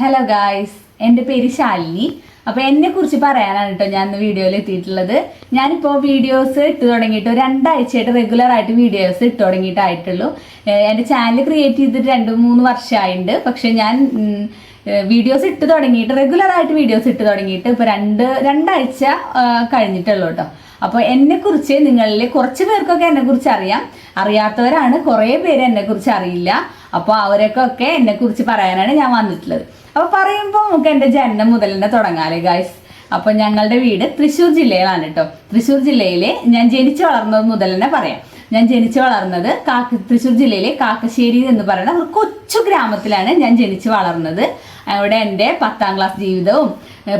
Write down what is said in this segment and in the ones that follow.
Hello guys എന്റെ പേര് ശാലിനി. അപ്പോൾ എന്നെ കുറിച്ച് പറയാനാണ് കേട്ടോ ഞാൻ ഇന്ന് വീഡിയോയിൽ എത്തിയിട്ടുള്ളത്. ഞാനിപ്പോൾ വീഡിയോസ് ഇട്ട് തുടങ്ങിയിട്ട് രണ്ടാഴ്ചയായിട്ട് റെഗുലർ ആയിട്ട് വീഡിയോസ് ഇട്ട് തുടങ്ങിയിട്ടായിട്ടുള്ളൂ. എന്റെ ചാനൽ ക്രിയേറ്റ് ചെയ്തിട്ട് രണ്ട് മൂന്ന് വർഷമായിട്ടുണ്ട് പക്ഷേ ഞാൻ വീഡിയോസ് ഇട്ട് തുടങ്ങിയിട്ട് റെഗുലറായിട്ട് വീഡിയോസ് ഇട്ട് തുടങ്ങിയിട്ട് ഇപ്പോൾ രണ്ട് രണ്ടാഴ്ച കഴിഞ്ഞിട്ടുള്ളൂ കേട്ടോ. അപ്പോൾ എന്നെക്കുറിച്ച് നിങ്ങളിൽ കുറച്ച് പേർക്കൊക്കെ എന്നെക്കുറിച്ച് അറിയാം. അറിയാത്തവരാണ് കുറേ പേര് എന്നെക്കുറിച്ച് അറിയില്ല. അപ്പോൾ അവരൊക്കെ ഒക്കെ എന്നെക്കുറിച്ച് പറയാനാണ് ഞാൻ വന്നിട്ടുള്ളത്. അപ്പോൾ പറയുമ്പോൾ നമുക്ക് എന്റെ ജനനം മുതൽ തന്നെ തുടങ്ങാലേ ഗായ്സ് അപ്പോൾ ഞങ്ങളുടെ വീട് തൃശ്ശൂർ ജില്ലയിലാണ് കേട്ടോ തൃശ്ശൂർ ജില്ലയിലെ ഞാൻ ജനിച്ചു വളർന്നത് മുതൽ തന്നെ പറയാം. ഞാൻ ജനിച്ചു വളർന്നത് കാക്ക തൃശ്ശൂർ ജില്ലയിലെ കാക്കശ്ശേരി എന്ന് പറയുന്ന ഒരു കൊച്ചു ഗ്രാമത്തിലാണ് ഞാൻ ജനിച്ചു വളർന്നത്. അവിടെ എന്റെ പത്താം ക്ലാസ് ജീവിതവും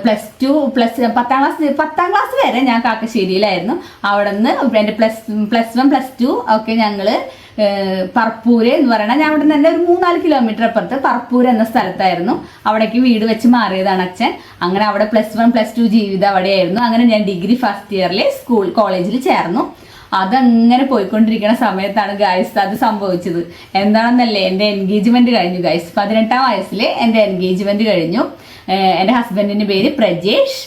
പ്ലസ് ടു പ്ലസ് പത്താം ക്ലാസ് പത്താം ക്ലാസ് വരെ ഞാൻ കാക്കശ്ശേരിയിലായിരുന്നു. അവിടെ നിന്ന് എന്റെ plus plus one plus two ഒക്കെ ഞങ്ങൾ പറപ്പൂര് എന്ന് പറയണത് ഞാൻ അവിടെ നിന്ന് തന്നെ ഒരു മൂന്നാൽ കിലോമീറ്റർ അപ്പുറത്ത് പറപ്പൂര് എന്ന സ്ഥലത്തായിരുന്നു. അവിടേക്ക് വീട് വെച്ച് മാറിയതാണ് അച്ഛൻ. അങ്ങനെ അവിടെ പ്ലസ് വൺ പ്ലസ് ടു ജീവിതം അവിടെയായിരുന്നു. അങ്ങനെ ഞാൻ ഡിഗ്രി ഫസ്റ്റ് ഇയറിൽ സ്കൂൾ കോളേജിൽ ചേർന്നു. അതങ്ങനെ പോയിക്കൊണ്ടിരിക്കുന്ന സമയത്താണ് ഗൈസ് അത് സംഭവിച്ചത്. എന്താണെന്നല്ലേ എന്റെ എൻഗേജ്മെന്റ് കഴിഞ്ഞു ഗൈസ് പതിനെട്ടാം വയസ്സിൽ എന്റെ എൻഗേജ്മെന്റ് കഴിഞ്ഞു. എന്റെ ഹസ്ബൻഡിന്റെ പേര് പ്രജേഷ്.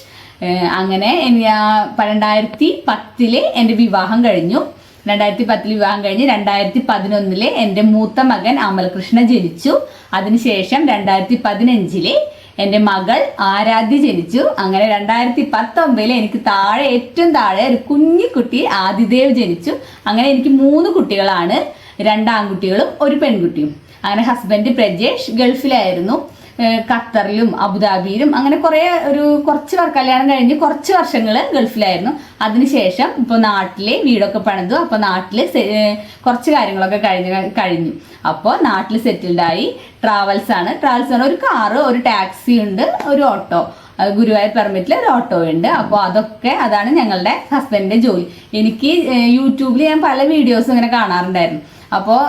അങ്ങനെ എനിക്ക് പന്ത്രണ്ടായിരത്തി രണ്ടായിരത്തി പത്തിൽ എന്റെ വിവാഹം കഴിഞ്ഞു. രണ്ടായിരത്തി പത്തിൽ വിവാഹം കഴിഞ്ഞ് രണ്ടായിരത്തി പതിനൊന്നിൽ എന്റെ മൂത്ത മകൻ അമൽകൃഷ്ണ ജനിച്ചു. അതിനുശേഷം രണ്ടായിരത്തി പതിനഞ്ചിൽ എന്റെ മകൾ ആരാധ്യ ജനിച്ചു. അങ്ങനെ രണ്ടായിരത്തി പത്തൊമ്പതിൽ എനിക്ക് താഴെ ഏറ്റവും താഴെ ഒരു കുഞ്ഞിക്കുട്ടി ആദിദേവ് ജനിച്ചു. അങ്ങനെ എനിക്ക് മൂന്ന് കുട്ടികളാണ്. രണ്ട് ആൺകുട്ടികളും ഒരു പെൺകുട്ടിയും. അങ്ങനെ ഹസ്ബൻഡ് പ്രജേഷ് ഗൾഫിലായിരുന്നു. ഖത്തറിലും അബുദാബിയിലും അങ്ങനെ കുറേ ഒരു കുറച്ച് കല്യാണം കഴിഞ്ഞ് കുറച്ച് വർഷങ്ങൾ ഗൾഫിലായിരുന്നു. അതിനുശേഷം ഇപ്പോൾ നാട്ടിലെ വീടൊക്കെ പണിതു. അപ്പോൾ നാട്ടിൽ കുറച്ച് കാര്യങ്ങളൊക്കെ കഴിഞ്ഞ് കഴിഞ്ഞു. അപ്പോൾ നാട്ടിൽ സെറ്റിൽഡായി ട്രാവൽസ് ആണ്. ട്രാവൽസ് ആണ് ഒരു കാറ് ഒരു ടാക്സി ഉണ്ട് ഒരു ഓട്ടോ. ഗുരുവായൂർ പെർമിറ്റിൽ ഒരു ഓട്ടോ ഉണ്ട്. അപ്പോൾ അതൊക്കെ അതാണ് ഞങ്ങളുടെ ഹസ്ബൻഡിന്റെ ജോലി. എനിക്ക് യൂട്യൂബിൽ ഞാൻ പല വീഡിയോസ് ഇങ്ങനെ കാണാറുണ്ടായിരുന്നു. അപ്പോൾ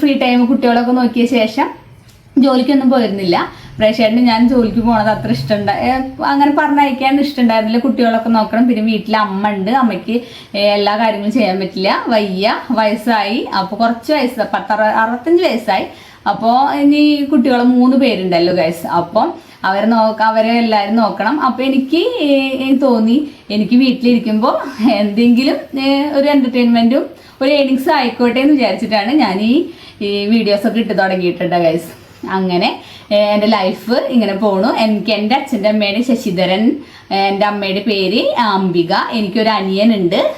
ഫ്രീ ടൈം കുട്ടികളൊക്കെ നോക്കിയ ശേഷം ജോലിക്കൊന്നും പോയിരുന്നില്ല. പ്രേക്ഷകന് ഞാൻ ജോലിക്ക് പോണത് അത്ര ഇഷ്ടമുണ്ട അങ്ങനെ പറഞ്ഞയക്കാൻ ഇഷ്ടമുണ്ടായിരുന്നില്ല കുട്ടികളൊക്കെ നോക്കണം. പിന്നെ വീട്ടിൽ അമ്മ ഉണ്ട്. അമ്മയ്ക്ക് എല്ലാ കാര്യങ്ങളും ചെയ്യാൻ പറ്റില്ല. വയ്യ. വയസ്സായി. അപ്പോൾ കുറച്ച് വയസ്സ് പത്തറ അറുപത്തഞ്ച് വയസ്സായി. അപ്പോൾ ഇനി കുട്ടികൾ മൂന്ന് പേരുണ്ടല്ലോ ഗൈസ് അപ്പം അവരെ നോക്ക അവരെ എല്ലാവരും നോക്കണം. അപ്പോൾ എനിക്ക് തോന്നി എനിക്ക് വീട്ടിലിരിക്കുമ്പോൾ എന്തെങ്കിലും ഒരു എന്റർടൈൻമെന്റും ഒരു ഏണിങ്സും ആയിക്കോട്ടെ എന്ന് വിചാരിച്ചിട്ടാണ് ഞാൻ ഈ വീഡിയോസൊക്കെ ഇട്ട് തുടങ്ങിയിട്ടുണ്ട് ഗൈസ് അങ്ങനെ എന്റെ ലൈഫ് ഇങ്ങനെ പോണു. എനിക്ക് എന്റെ അച്ഛന്റെ അമ്മയുടെ ശശിധരൻ എന്റെ അമ്മയുടെ പേര് അംബിക. എനിക്കൊരു അനിയനുണ്ട്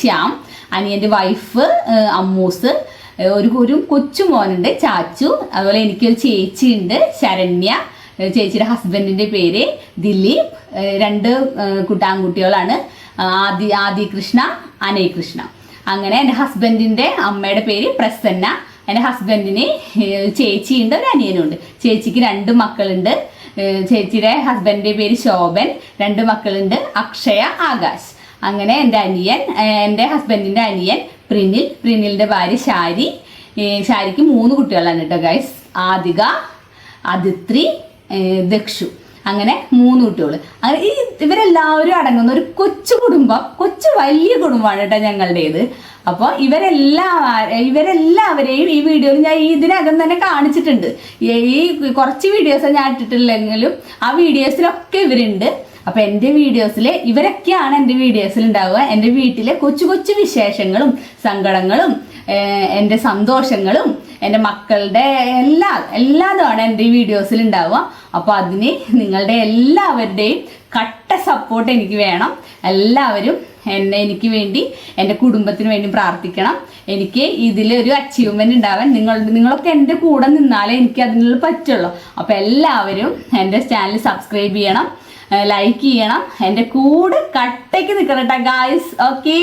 ശ്യാം. അനിയന്റെ വൈഫ് അമ്മൂസ്. ഒരു ഒരു കൊച്ചു മോനുണ്ട് ചാച്ചു. അതുപോലെ എനിക്കൊരു ചേച്ചി ഉണ്ട് ശരണ്യ ചേച്ചിയുടെ ഹസ്ബൻഡിന്റെ പേര് ദിലീപ്. രണ്ട് കുട്ടാൻകുട്ടികളാണ്. ആദി ആദി കൃഷ്ണ അനയ് കൃഷ്ണ അങ്ങനെ എന്റെ ഹസ്ബൻഡിന്റെ അമ്മയുടെ പേര് പ്രസന്ന. എന്റെ ഹസ്ബൻഡിന് ചേച്ചിയുണ്ട് ഒരു അനിയനുണ്ട്. ചേച്ചിക്ക് രണ്ട് മക്കളുണ്ട്. ചേച്ചിയുടെ ഹസ്ബൻഡിന്റെ പേര് ശോഭൻ രണ്ട് മക്കളുണ്ട് അക്ഷയ ആകാശ്. അങ്ങനെ എന്റെ അനിയൻ എന്റെ ഹസ്ബൻഡിന്റെ അനിയൻ പ്രിനിൽ. പ്രിനിലിന്റെ ഭാര്യ ഷാരി ഷാരിക്ക് മൂന്ന് കുട്ടികളാണ് കേട്ടോ ഗൈസ് ആദിക അതിത്രി ദക്ഷു. അങ്ങനെ മൂന്ന് കുട്ടികൾ അങ്ങനെ ഈ ഇവരെല്ലാവരും അടങ്ങുന്ന ഒരു കൊച്ചു കുടുംബം കൊച്ചു വലിയ കുടുംബമാണ് കേട്ടോ ഞങ്ങളുടേത്. അപ്പോൾ ഇവരെല്ലാ ഇവരെല്ലാവരെയും ഈ വീഡിയോയിൽ ഞാൻ ഇതിനകം തന്നെ കാണിച്ചിട്ടുണ്ട്. ഈ കുറച്ച് വീഡിയോസ് ഞാൻ ഇട്ടിട്ടില്ലെങ്കിലും ആ വീഡിയോസിലൊക്കെ ഇവരുണ്ട്. അപ്പോൾ എന്റെ വീഡിയോസിൽ ഇവരൊക്കെയാണ് എന്റെ വീഡിയോസിൽ ഉണ്ടാവുക. എന്റെ വീട്ടിലെ കൊച്ചു കൊച്ചു വിശേഷങ്ങളും സങ്കടങ്ങളും എന്റെ സന്തോഷങ്ങളും എന്റെ മക്കളുടെ എല്ലാ എല്ലാതുമാണ് എന്റെ ഈ വീഡിയോസിൽ ഉണ്ടാവുക. അപ്പോൾ അതിന് നിങ്ങളുടെ എല്ലാവരുടെയും കട്ട സപ്പോർട്ട് എനിക്ക് വേണം. എല്ലാവരും എന്നെ എനിക്ക് വേണ്ടി എന്റെ കുടുംബത്തിന് വേണ്ടി പ്രാർത്ഥിക്കണം. എനിക്ക് ഇതിലൊരു അച്ചീവ്മെന്റ് ഉണ്ടാവാൻ നിങ്ങൾ നിങ്ങളൊക്കെ എന്റെ കൂടെ നിന്നാലേ എനിക്ക് അതിനുള്ള പറ്റുള്ളൂ. അപ്പോൾ എല്ലാവരും എന്റെ ചാനൽ സബ്സ്ക്രൈബ് ചെയ്യണം. ലൈക്ക് ചെയ്യണം. എന്റെ കൂടെ കട്ടയ്ക്ക് നിൽക്കണം കേട്ടോ ഗായ്സ് ഓക്കേ